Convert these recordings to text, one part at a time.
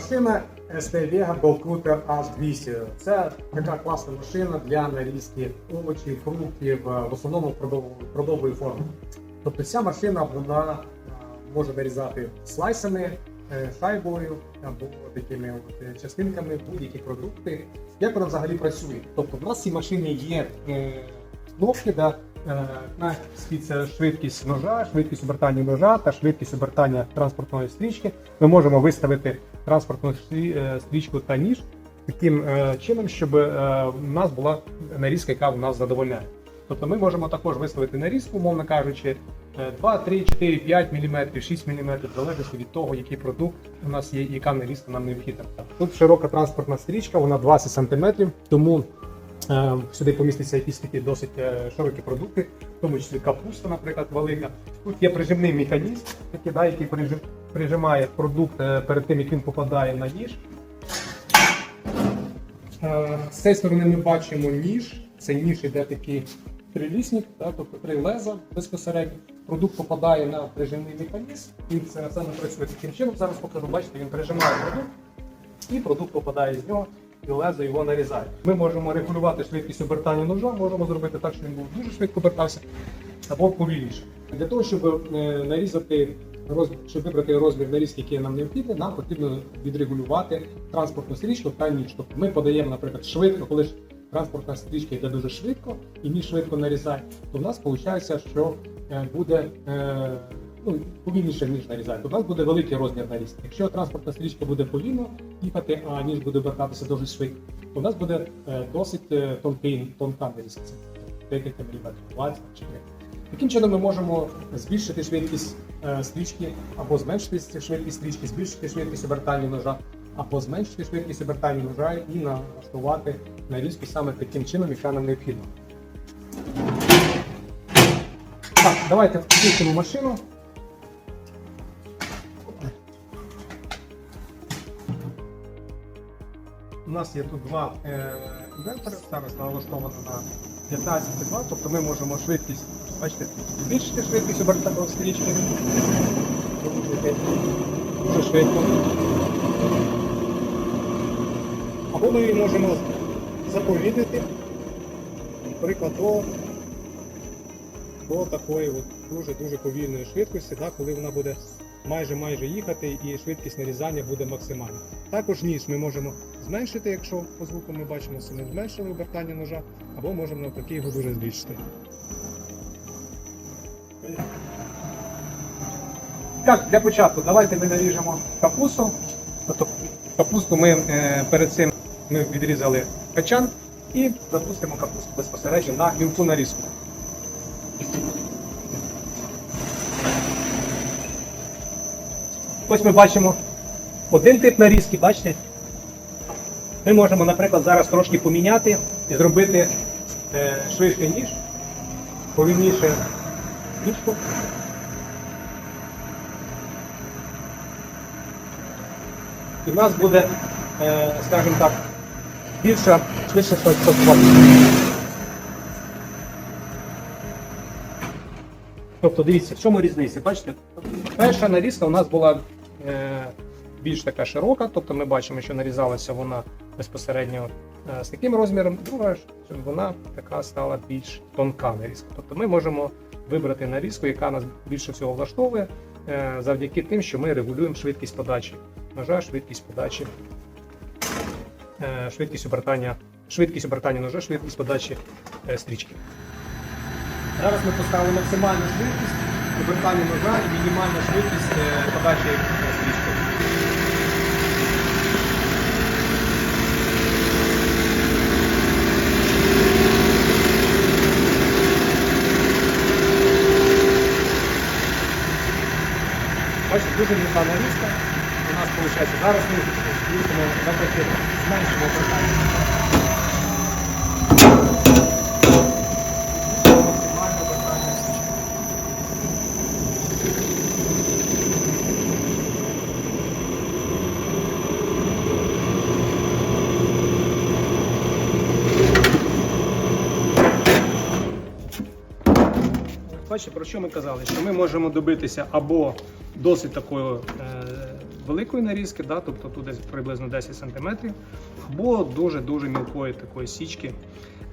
Машина ST Vega Gold Cutter H200. Це така класна машина для нарізки овочів, фруктів, е, в основному продов- продової форми. Тобто ця машина вона е, може нарізати слайсами, е, шайбою або такими от, е, частинками будь-які продукти. Як вона взагалі працює? Тобто в нас цій машині є е, кнопки, да, е, це швидкість ножа, швидкість обертання ножа та швидкість обертання транспортної стрічки. Ми можемо виставити транспортну е, стрічку та ніж таким е, чином, щоб у в нас була нарізка, яка в нас задовольняє. Тобто ми можемо також виставити нарізку, умовно кажучи, е, 2, 3, 4, 5 мм, 6 мм, в залежності від того, який продукт у нас є, яка нарізка нам необхідна. Тут широка транспортна стрічка, вона 20 см, тому е, сюди помістяться якісь такі досить е, широкі продукти, в тому числі капуста, наприклад, велика. Тут є прижимний механізм, який, да, який прижимає продукт е, перед тим, як він попадає на ніж. Е, З цієї сторони ми бачимо ніж. Це ніж іде такий трилісник, да, тобто три леза безпосередньо. Продукт попадає на прижимний механізм, і це саме працює таким чином. Зараз покажу, бачите, він прижимає продукт, і продукт попадає з нього, і лезо його нарізає. Ми можемо регулювати швидкість обертання ножа, можемо зробити так, щоб він був дуже швидко обертався, або повільніше. Для того, щоб е, нарізати розмір, щоб вибрати розмір нарізки, який нам необхідний, нам потрібно відрегулювати транспортну стрічку та. Тобто ми подаємо, наприклад, швидко, коли ж транспортна стрічка йде дуже швидко і ніж швидко нарізає, то в нас виходить, що е, буде е, ну, повільніше ніж нарізає. То в нас буде великий розмір нарізки. Якщо транспортна стрічка буде повільно їхати, а ніж буде обертатися дуже швидко, в нас буде е, досить е, тонкий, тонка нарізка. Декілька міліметрів, 20 чи 30. Таким чином ми можемо збільшити швидкість е, стрічки або зменшити швидкість стрічки, збільшити швидкість обертання ножа, або зменшити швидкість обертання ножа і налаштувати нарізку саме таким чином, яка нам необхідна. Так, давайте включимо машину. У нас є тут два е, інвертори, зараз налаштовано на 15-2, тобто ми можемо швидкість, бачите, збільшити швидкість обертання стрічки. Дуже швидко. Або ми її можемо заповільнити, наприклад, до, до такої дуже-дуже повільної швидкості, да, коли вона буде майже майже їхати і швидкість нарізання буде максимальна. Також ніж ми можемо зменшити, якщо по звуку ми бачимо, що ми зменшили обертання ножа, або можемо навпаки його дуже збільшити. Так, для початку давайте ми наріжемо капусту. Тобто капусту ми е, перед цим ми відрізали качан і запустимо капусту безпосередньо на мілку нарізку. Ось ми бачимо один тип нарізки, бачите? Ми можемо, наприклад, зараз трошки поміняти і зробити е, швидкий ніж, повільніше ніжку. І в нас буде, е, скажімо так, більша, швидше працювати. Тобто дивіться, в чому різниця? Бачите, перша нарізка у нас була більш така широка, тобто ми бачимо, що нарізалася вона безпосередньо е, з таким розміром, друга ж вона така стала більш тонка нарізка. Тобто ми можемо вибрати нарізку, яка нас більше всього влаштовує, е, завдяки тим, що ми регулюємо швидкість подачі ножа, швидкість подачі, е, швидкість обертання, швидкість обертання ножа, швидкість подачі е, стрічки. Зараз ми поставили максимальну швидкість обертання ножа і мінімальну швидкість е, подачі е, стрічки. Бачите, дуже м'яка нарізка. У нас виходить зараз ми навпаки, зменшимо обертання. Максимальне обертання стрічки. Бачите, про що ми казали? Що ми можемо добитися або досить такої е, великої нарізки, да, тобто тут десь приблизно 10 см, або дуже-дуже мілкої такої січки.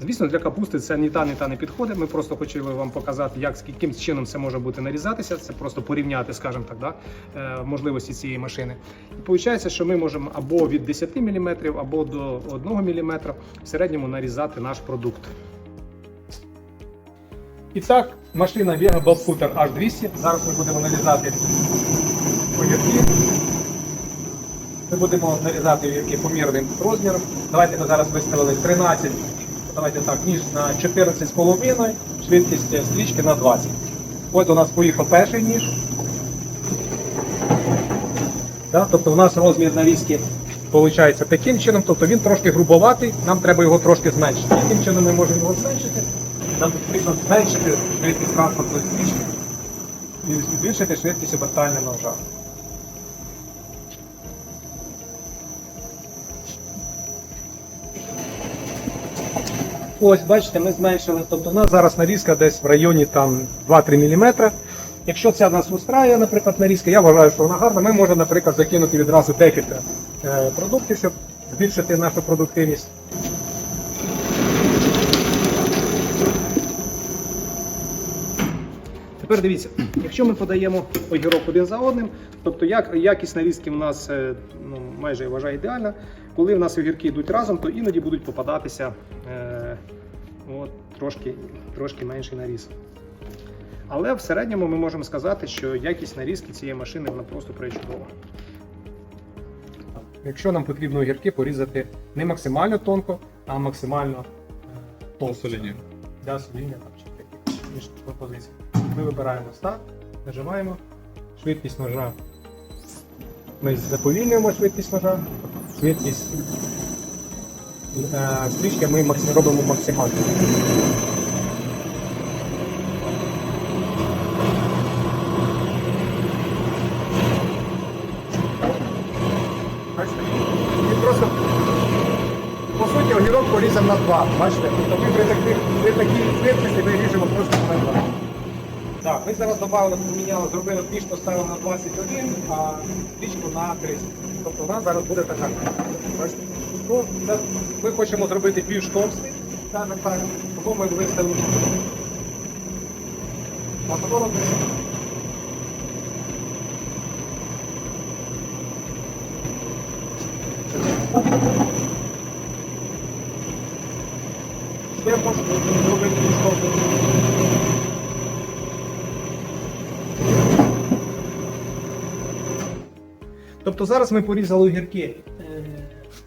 Звісно, для капусти це ні та, ні та не підходить. Ми просто хотіли вам показати, як яким чином це може бути нарізатися. Це просто порівняти, скажімо так, да, е, можливості цієї машини. І виходить, що ми можемо або від 10 мм, або до 1 мм в середньому нарізати наш продукт. І так, машина Vega Bobfooter H200. Зараз ми будемо нарізати огірки. Ми будемо нарізати огірки помірним розміром. Давайте ми зараз виставили 13, давайте так, ніж на 14,5, швидкість стрічки на 20. От у нас поїхав перший ніж. Да? Тобто у нас розмір нарізки виходить таким чином, тобто він трошки грубоватий, нам треба його трошки зменшити. Яким чином ми можемо його зменшити? Нам потрібно зменшити швидкість транспортної стрічки і збільшити швидкість обертання ножа. Ось, бачите, ми зменшили. Тобто у нас зараз нарізка десь в районі там 2-3 мм. Якщо ця нас устраює, наприклад, нарізка, я вважаю, що вона гарна, ми можемо, наприклад, закинути відразу декілька е, продуктів, щоб збільшити нашу продуктивність. Тепер дивіться, якщо ми подаємо огірок один за одним, тобто як, якість нарізки в нас е, ну, майже я вважаю ідеальна. Коли в нас огірки йдуть разом, то іноді будуть попадатися е, от, трошки, трошки менший наріз. Але в середньому ми можемо сказати, що якість нарізки цієї машини вона просто причудова. Якщо нам потрібно огірки порізати не максимально тонко, а максимально е, лінію. Для соління там чи такі інші пропозиції. Ми вибираємо старт, нажимаємо швидкість ножа. Ми заповільнюємо швидкість ножа, швидкість е, стрічки ми робимо максимально. Просто по суті, огірок порізав на два. Бачите? Тобто при такій, швидкості ми ріжемо просто. Так, ми зараз додали, поміняли, зробили піч, поставили на 21, а пічку на 30. Тобто нас зараз буде така. Ну, це, ми хочемо зробити більш товстий, скажімо так, тому ми потім робимо. Ще можна зробити більш. Тобто зараз ми порізали огірки е,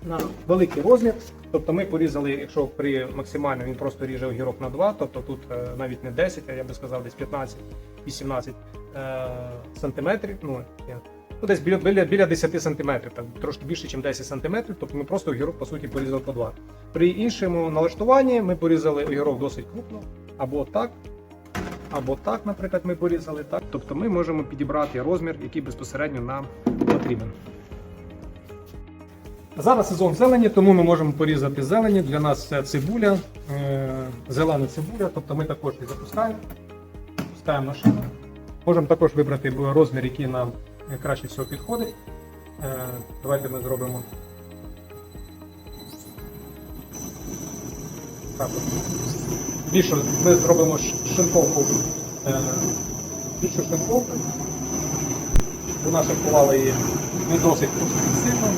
на великий розмір. Тобто ми порізали, якщо при максимально він просто ріже огірок на 2, тобто тут е, навіть не 10, а я би сказав десь 15-18 е, сантиметрів. Ну, ну, десь біля, біля, біля 10 сантиметрів, так, трошки більше, ніж 10 сантиметрів, тобто ми просто огірок по суті порізали по 2. При іншому налаштуванні ми порізали огірок досить крупно, або так, або так, наприклад, ми порізали так. Тобто ми можемо підібрати розмір, який безпосередньо нам потрібен. Зараз сезон зелені, тому ми можемо порізати зелені. Для нас це цибуля, е, зелена цибуля, тобто ми також її запускаємо, пускаємо машину. Можемо також вибрати розмір, який нам краще всього підходить. Е, Давайте ми зробимо. Так. Більше ми зробимо шинковку, е, більшу шинковку. Вона шинкувала її не досить сильно.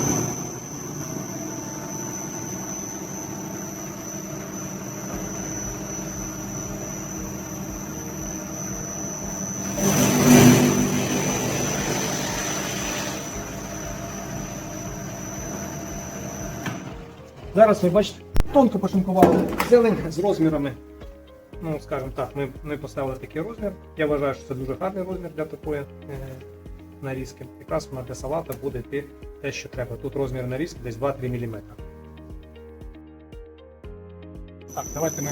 Зараз ви бачите, тонко пошинкували зелень з розмірами. Ну, скажімо так, ми, ми поставили такий розмір. Я вважаю, що це дуже гарний розмір для такої е, нарізки. Якраз вона для салата буде йти те, що треба. Тут розмір нарізки десь 2-3 мм. Так, давайте ми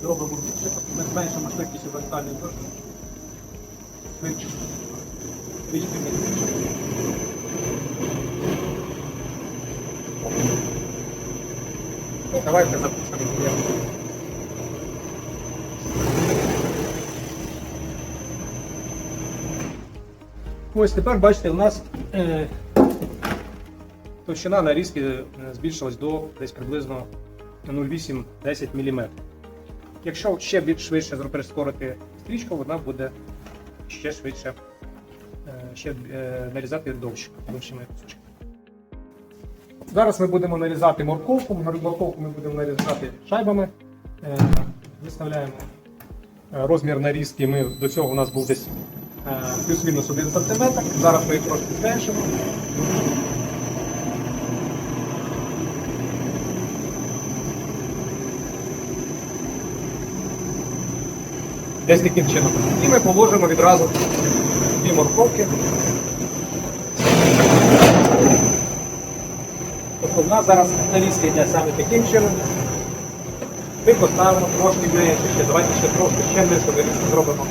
зробимо більше, ми зменшимо швидкість обертання теж. Швидше. Трішки. Давайте запустимо. Ось тепер бачите, у нас е, товщина нарізки е, збільшилась до десь приблизно 0,8-10 мм. Якщо ще більш швидше прискорити стрічку, вона буде ще швидше е, ще е, нарізати довше, довшими кусочками. Зараз ми будемо нарізати морковку. Морковку ми будемо нарізати шайбами. Е, Виставляємо е, розмір нарізки. Ми, до цього у нас був десь плюс-мінус 1 см. Зараз ми їх трошки зменшимо. Десь таким чином. І ми положимо відразу дві морковки. Тобто в нас зараз нарізка йде саме таким чином. Ми поставимо трошки менше. Давайте ще трошки ще менше нарізку зробимо.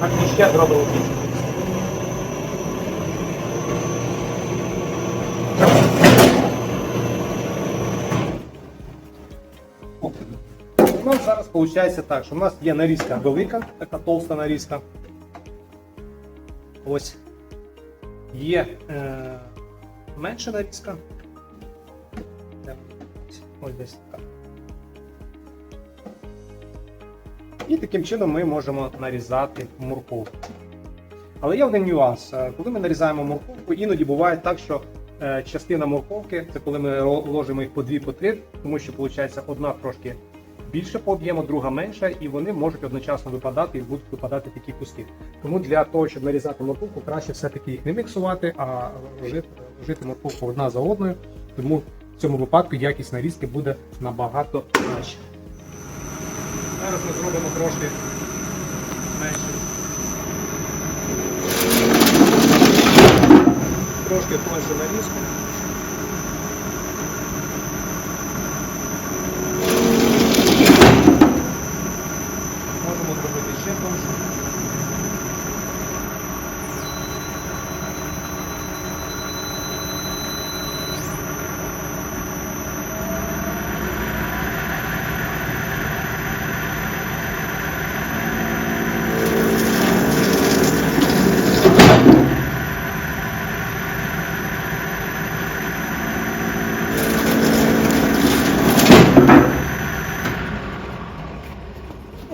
Так і ще зробимо більше. У нас зараз виходить так, що у нас є нарізка велика, така толста нарізка. Ось є е, менша нарізка. Ось десь І таким чином ми можемо нарізати морковку. Але є один нюанс. Е, Коли ми нарізаємо морковку, іноді буває так, що е, частина морковки, це коли ми ложимо їх по дві, по три, тому що виходить одна трошки більше по об'єму, друга менша, і вони можуть одночасно випадати і будуть випадати такі куски. Тому для того, щоб нарізати морковку, краще все-таки їх не міксувати, а ложити морковку одна за одною. Тому в цьому випадку якість нарізки буде набагато краще. Зараз ми зробимо трошки менше. Трошки тоньше нарізку. Можемо зробити ще тонше.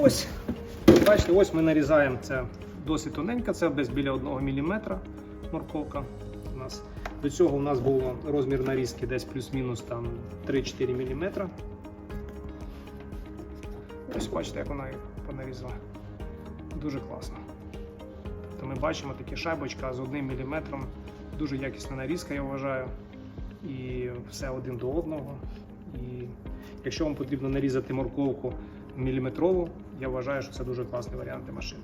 Ось, бачите, ось ми нарізаємо це досить тоненько, це десь біля 1 мм морковка у нас. До цього у нас був розмір нарізки десь плюс-мінус 3-4 мм. Ось бачите, як вона понарізала. Дуже класно. Тобто ми бачимо такі шайбочка з 1 мм. Дуже якісна нарізка, я вважаю. І все один до одного. І якщо вам потрібно нарізати морковку міліметрову, я вважаю, що це дуже класний варіант машини.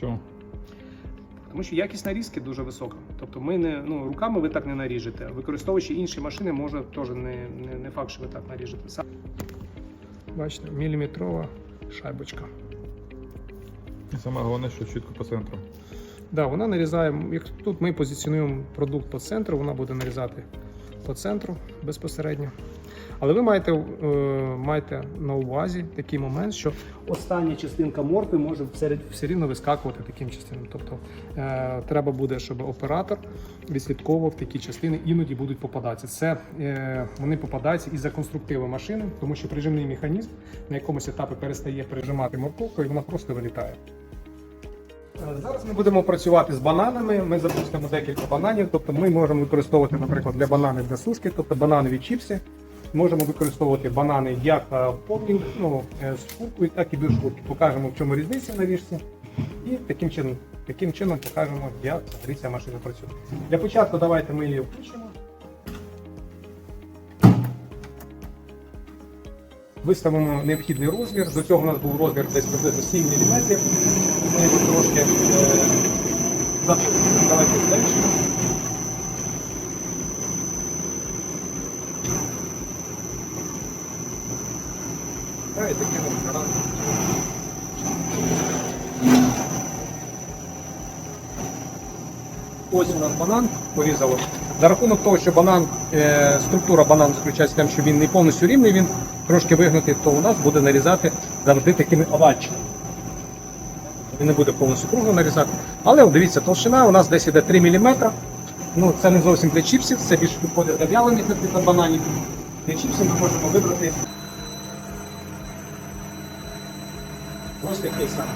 Чому? Тому що якість нарізки дуже висока. Тобто ми не ну, руками ви так не наріжете. Використовуючи інші машини, може теж не, не, не факт, що ви так наріжете. Бачите, міліметрова шайбочка. І саме головне, що чітко по центру. Да, вона нарізає. Як тут ми позиціонуємо продукт по центру, вона буде нарізати по центру безпосередньо. Але ви маєте, е, маєте на увазі такий момент, що остання частинка моркви може все, рівно вискакувати таким частинам. Тобто е, треба буде, щоб оператор відслідковував такі частини, іноді будуть попадатися. Це е, вони попадаються із-за конструктиви машини, тому що прижимний механізм на якомусь етапі перестає прижимати морковку і вона просто вилітає. Е, Зараз ми будемо працювати з бананами. Ми запустимо декілька бананів. Тобто ми можемо використовувати, наприклад, для бананів для сушки, тобто бананові чіпси. Можемо використовувати банани як е, повні, ну, е, з шкуркою, так і без шкурки. Покажемо, в чому різниця на ріжці. І таким чином, таким чином покажемо, як ця машина працює. Для початку давайте ми її включимо. Виставимо необхідний розмір. До цього у нас був розмір десь приблизно 7 мм. Ми його трошки е. Давайте зменшимо. Таким. Ось у нас банан порізало За рахунок того, що банан, е, структура банану заключається в тому, що він не повністю рівний, він трошки вигнутий, то у нас буде нарізати завжди такими овальчиками. Він не буде повністю кругло нарізати. Але дивіться, толщина у нас десь іде 3 мм. Ну, це не зовсім для чіпсів, це більше підходить для вялених наприклад, бананів. Для чіпсів ми можемо вибрати ось такий самий.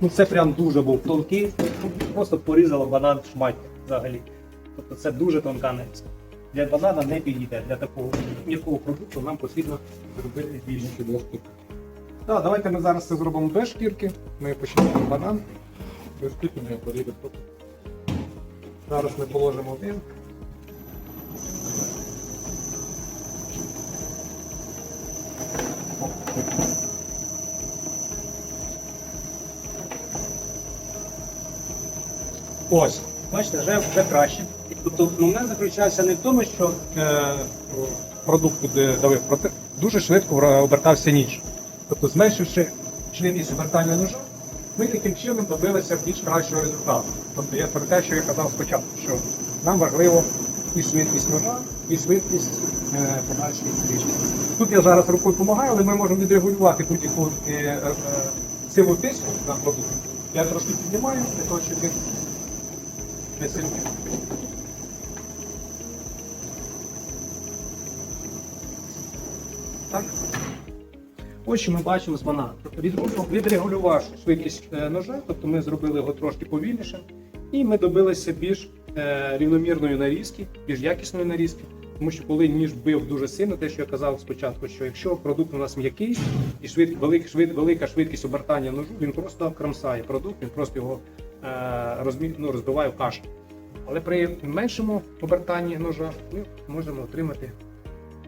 Ну це прям дуже був тонкий, просто порізало банан в шмаття взагалі. Тобто це дуже тонка нарізка. Для банана не підійде. Для такого м'якого продукту нам потрібно зробити більше. Так, давайте ми зараз це зробимо без шкірки. Ми почнемо банан. Без шкірки не поріде. Зараз ми положимо один. Ось, бачите, вже, вже краще. Тобто момент заключається не в тому, що Е, продукт буде давив, проте дуже швидко обертався ніж. Тобто, зменшивши швидкість обертання ножа, ми таким чином добилися більш кращого результату. Тобто я про те, що я казав спочатку, що нам важливо і швидкість ножа, і швидкість е, подальшої стрічки. Тут я зараз рукою допомагаю, але ми можемо відрегулювати будь-яку е, е, силу тиску на продукт. Я трошки піднімаю для того, щоб він не сильно. Ось ми бачимо з бананом. Тобто від- відрегулювавши швидкість е, ножа, тобто ми зробили його трошки повільнішим, і ми добилися більш е, рівномірної нарізки, більш якісної нарізки. Тому що коли ніж бив дуже сильно, те, що я казав спочатку, що якщо продукт у нас м'який і швид, велик, швид, велика швидкість обертання ножу, він просто кромсає продукт, він просто його е, розмі, ну, розбиває в кашу. Але при меншому обертанні ножа ми можемо отримати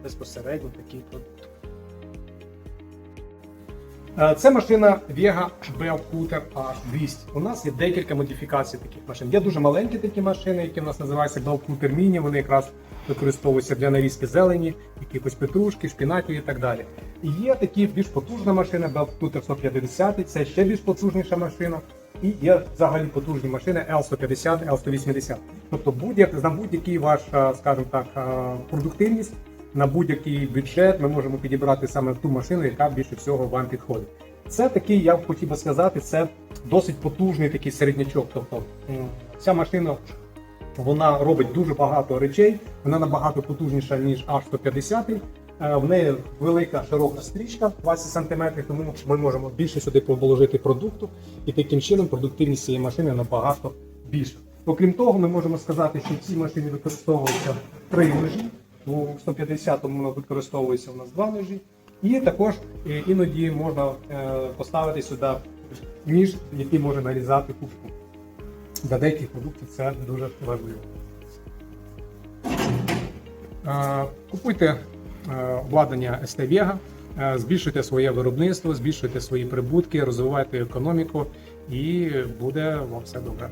безпосередньо такий продукт. Е, Це машина Vega Bell Cutter A200. У нас є декілька модифікацій таких машин. Є дуже маленькі такі машини, які у нас називаються Cutter Mini. Вони якраз використовуються для нарізки зелені, якихось петрушки, шпінатів і так далі. І є такі більш потужна машина Cutter 150, це ще більш потужніша машина. І є взагалі потужні машини L150, L180. Тобто будь-як на будь-який ваш, е, скажімо так, е, продуктивність на будь-який бюджет ми можемо підібрати саме ту машину, яка більше всього вам підходить. Це такий, я б хотів би сказати, це досить потужний такий середнячок. Тобто ця машина вона робить дуже багато речей, вона набагато потужніша, ніж H150. Е, В неї велика широка стрічка 20 см, тому ми можемо більше сюди положити продукту, і таким чином продуктивність цієї машини набагато більша. Окрім того, ми можемо сказати, що в цій машині використовуються три ножі. У 150-му використовується у нас два ножі. І також е, іноді можна е, поставити сюди ніж, який може нарізати кубку. Для деяких продуктів це дуже важливо. Е, Купуйте обладнання Vega, збільшуйте своє виробництво, збільшуйте свої прибутки, розвивайте економіку і буде вам все добре.